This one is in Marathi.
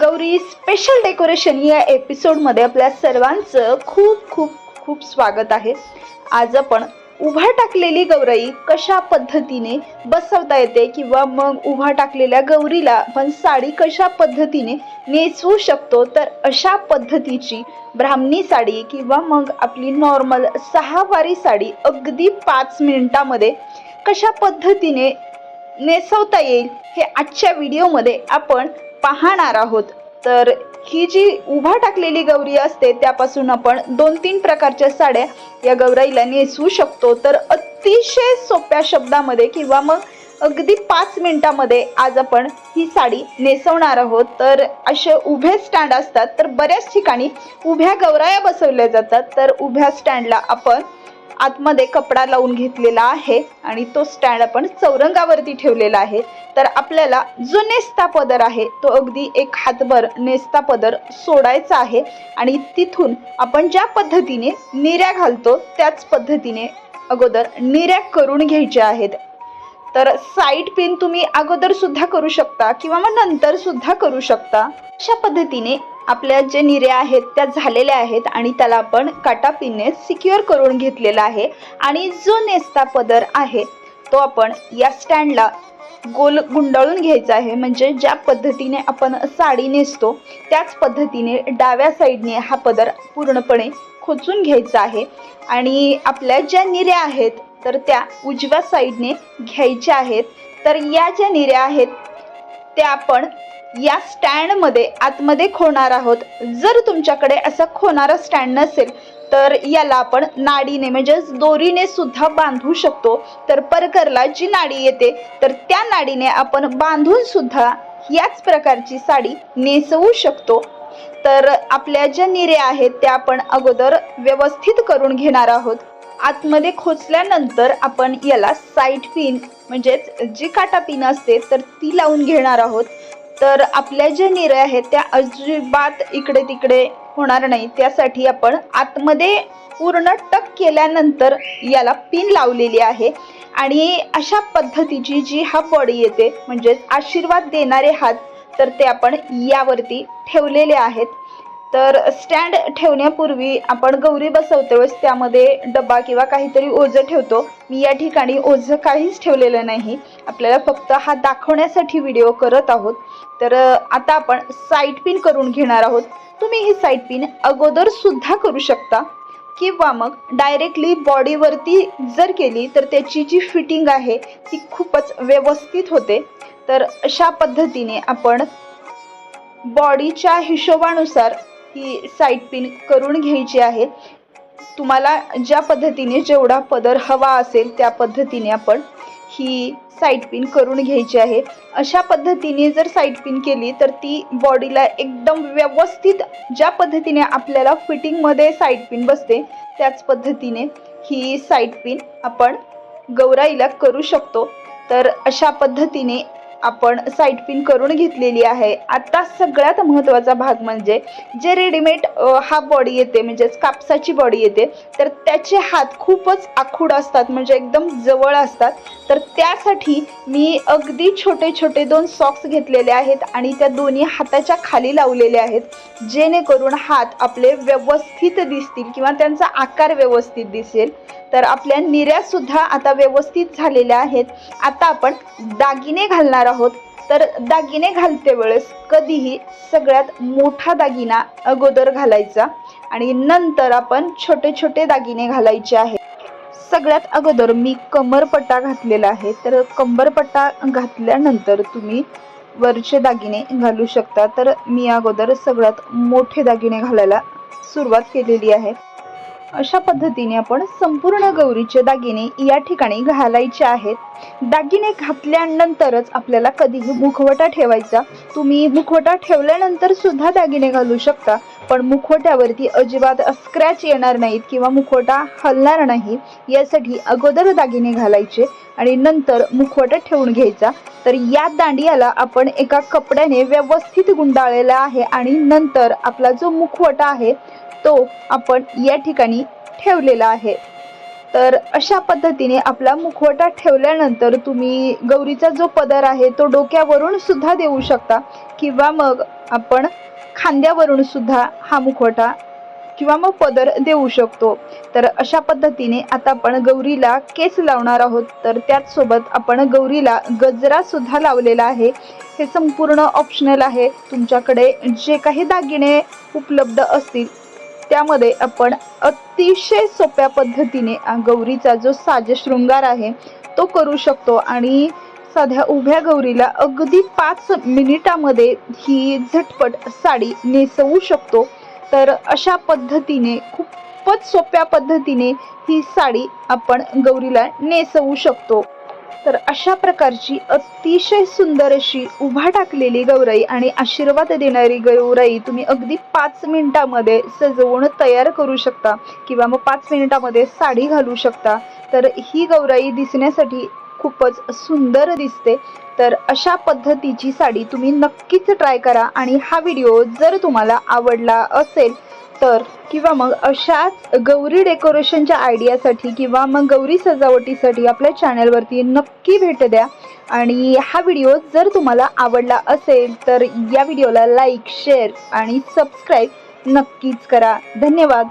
गौरी स्पेशल डेकोरेशन या एपिसोडमध्ये आपल्या सर्वांचं खूप खूप खूप स्वागत आहे. आज आपण उभा टाकलेली गौराई कशा पद्धतीने बसवता येते किंवा मग उभा टाकलेल्या गौरीला आपण साडी कशा पद्धतीने नेसवू शकतो? तर अशा पद्धतीची ब्राह्मणी साडी किंवा मग आपली नॉर्मल सहावारी साडी अगदी पाच मिनिटामध्ये कशा पद्धतीने नेसवता येईल हे आजच्या व्हिडिओमध्ये आपण पाहणार आहोत. तर ही जी उभा टाकलेली गौरी असते त्यापासून आपण दोन तीन प्रकारच्या साड्या या गौराईला नेसवू शकतो. तर अतिशय सोप्या शब्दामध्ये किंवा मग अगदी पाच मिनिटामध्ये आज आपण ही साडी नेसवणार आहोत. तर असे उभे स्टँड असतात तर बऱ्याच ठिकाणी उभ्या गौराया बसवल्या जातात. तर उभ्या स्टँडला आपण आतमध्ये कपडा लावून घेतलेला आहे आणि तो स्टँड आपण चौरंगावरती ठेवलेला आहे. तर आपल्याला जो नेस्ता पदर आहे तो अगदी एक हातभर नेस्ता पदर सोडायचा आहे आणि तिथून आपण ज्या पद्धतीने निऱ्या घालतो त्याच पद्धतीने अगोदर निऱ्या करून घ्यायच्या आहेत. तर साईड पिन तुम्ही अगोदर सुद्धा करू शकता किंवा मग नंतर सुद्धा करू शकता. अशा पद्धतीने आपल्या जे निऱ्या आहेत त्या झालेल्या आहेत आणि त्याला आपण काटापिनने सिक्युअर करून घेतलेला आहे. आणि जो नेस्ता पदर आहे तो आपण या स्टँडला गोल गुंडाळून घ्यायचा आहे. म्हणजे ज्या पद्धतीने आपण साडी नेसतो त्याच पद्धतीने डाव्या साईडने हा पदर पूर्णपणे खोचून घ्यायचा आहे. आणि आपल्या ज्या निऱ्या आहेत तर त्या उजव्या साईडने घ्यायच्या आहेत. तर या ज्या निऱ्या आहेत त्या आपण या स्टँडमध्ये आतमध्ये खोणार आहोत. जर तुमच्याकडे असा खोणारा स्टँड नसेल तर याला आपण नाडीने म्हणजेच दोरीने सुद्धा बांधू शकतो. तर परकरला जी नाडी येते तर त्या नाडीने आपण बांधून सुद्धा याच प्रकारची साडी नेसवू शकतो. तर आपल्या ज्या निऱ्या आहेत त्या आपण अगोदर व्यवस्थित करून घेणार आहोत. आतमध्ये खोचल्यानंतर आपण याला साईड पिन म्हणजेच जी काटा पिन असते तर ती लावून घेणार आहोत. तर आपल्या ज्या निऱ्या आहेत त्या अजिबात इकडे तिकडे होणार नाही. त्यासाठी आपण आतमध्ये पूर्ण टक केल्यानंतर याला पिन लावलेली आहे. आणि अशा पद्धतीची जी हा बॉडी येते म्हणजेच आशीर्वाद देणारे हात तर ते आपण यावरती ठेवलेले आहेत. तर स्टँड ठेवण्यापूर्वी आपण गौरी बसवते वेळेस त्यामध्ये डबा किंवा काहीतरी ओझं ठेवतो. मी या ठिकाणी ओझं काहीच ठेवलेलं नाही. आपल्याला फक्त हा दाखवण्यासाठी व्हिडिओ करत आहोत. तर आता आपण साईड पिन करून घेणार आहोत. तुम्ही ही साईड पिन अगोदरसुद्धा करू शकता. किंवा मग डायरेक्टली बॉडीवरती जर केली तर त्याची जी फिटिंग आहे ती खूपच व्यवस्थित होते. तर अशा पद्धतीने आपण बॉडीच्या हिशोबानुसार ही साईड पिन करून घ्यायची आहे. तुम्हाला ज्या पद्धतीने जेवढा पदर हवा असेल त्या पद्धतीने आपण ही साईड पिन करून घ्यायची आहे. अशा पद्धतीने जर साईड पिन केली तर ती बॉडीला एकदम व्यवस्थित ज्या पद्धतीने आपल्याला फिटिंगमध्ये साईड पिन बसते त्याच पद्धतीने ही साईड पिन आपण गौराईला करू शकतो. तर अशा पद्धतीने आपण साईड पिन करून घेतलेली आहे. आता सगळ्यात महत्त्वाचा भाग म्हणजे जे रेडीमेड हा बॉडी येते म्हणजेच कापसाची बॉडी येते तर त्याचे हात खूपच आखूड असतात म्हणजे एकदम जवळ असतात. तर त्यासाठी मी अगदी छोटे छोटे दोन सॉक्स घेतलेले आहेत आणि त्या दोन्ही हाताच्या खाली लावलेले आहेत जेणेकरून हात आपले व्यवस्थित दिसतील किंवा त्यांचा आकार व्यवस्थित दिसेल. तर आपल्या निर्यासुद्धा आता व्यवस्थित झालेल्या आहेत. आता आपण दागिने घालणार आहोत. तर दागिने घालते वेळेस कधीही सगळ्यात मोठा दागिना अगोदर घालायचा आणि नंतर आपण छोटे छोटे दागिने घालायचे आहेत. सगळ्यात अगोदर मी कमरपट्टा घातलेला आहे. तर कंबरपट्टा घातल्यानंतर तुम्ही वरचे दागिने घालू शकता. तर मी अगोदर सगळ्यात मोठे दागिने घालायला सुरुवात केलेली आहे. अशा पद्धतीने आपण संपूर्ण गौरीचे दागिने या ठिकाणी घालायचे आहेत. दागिने घातल्यानंतरच आपल्याला कधीही मुखवटा ठेवायचा. तुम्ही मुखवटा ठेवल्यानंतर सुद्धा दागिने घालू शकता. पण मुखवट्यावरती अजिबात स्क्रॅच येणार नाहीत किंवा मुखवटा हलणार नाही. यासाठी अगोदर दागिने घालायचे आणि नंतर मुखवटा ठेवून घ्यायचा. तर या दांडियाला आपण एका कपड्याने व्यवस्थित गुंडाळलेला आहे आणि नंतर आपला जो मुखवटा आहे तो आपण या ठिकाणी ठेवलेला आहे. तर अशा पद्धतीने आपला मुखवटा ठेवल्यानंतर तुम्ही गौरीचा जो पदर आहे तो डोक्यावरून सुद्धा देऊ शकता किंवा मग आपण खांद्यावरून सुद्धा हा मुखवटा किंवा मग पदर देऊ शकतो. तर अशा पद्धतीने आता आपण गौरीला केस लावणार आहोत. तर त्याचसोबत आपण गौरीला गजरा सुद्धा लावलेला आहे. हे संपूर्ण ऑप्शनल आहे. तुमच्याकडे जे काही दागिने उपलब्ध असतील त्यामध्ये आपण अतिशय सोप्या पद्धतीने गौरीचा जो साज शृंगार आहे तो करू शकतो. आणि साध्या उभ्या गौरीला अगदी पाच मिनिटामध्ये ही झटपट साडी नेसवू शकतो. तर अशा पद्धतीने खूपच सोप्या पद्धतीने ही साडी आपण गौरीला नेसवू शकतो. तर अशा प्रकारची अतिशय सुंदर अशी उभा टाकलेली गौराई आणि आशीर्वाद देणारी गौराई तुम्ही अगदी पाच मिनिटामध्ये सजवून तयार करू शकता किंवा मग पाच मिनिटामध्ये साडी घालू शकता. तर ही गौराई दिसण्यासाठी खूपच सुंदर दिसते. तर अशा पद्धतीची साडी तुम्ही नक्कीच ट्राय करा आणि हा व्हिडिओ जर तुम्हाला आवडला असेल तर किंवा मग अशाच गौरी डेकोरेशनच्या आयडियासाठी किंवा मग गौरी सजावटीसाठी आपल्या चॅनलवरती नक्की भेट द्या. आणि हा व्हिडिओ जर तुम्हाला आवडला असेल तर या व्हिडिओला लाईक शेअर आणि सबस्क्राईब नक्कीच करा. धन्यवाद.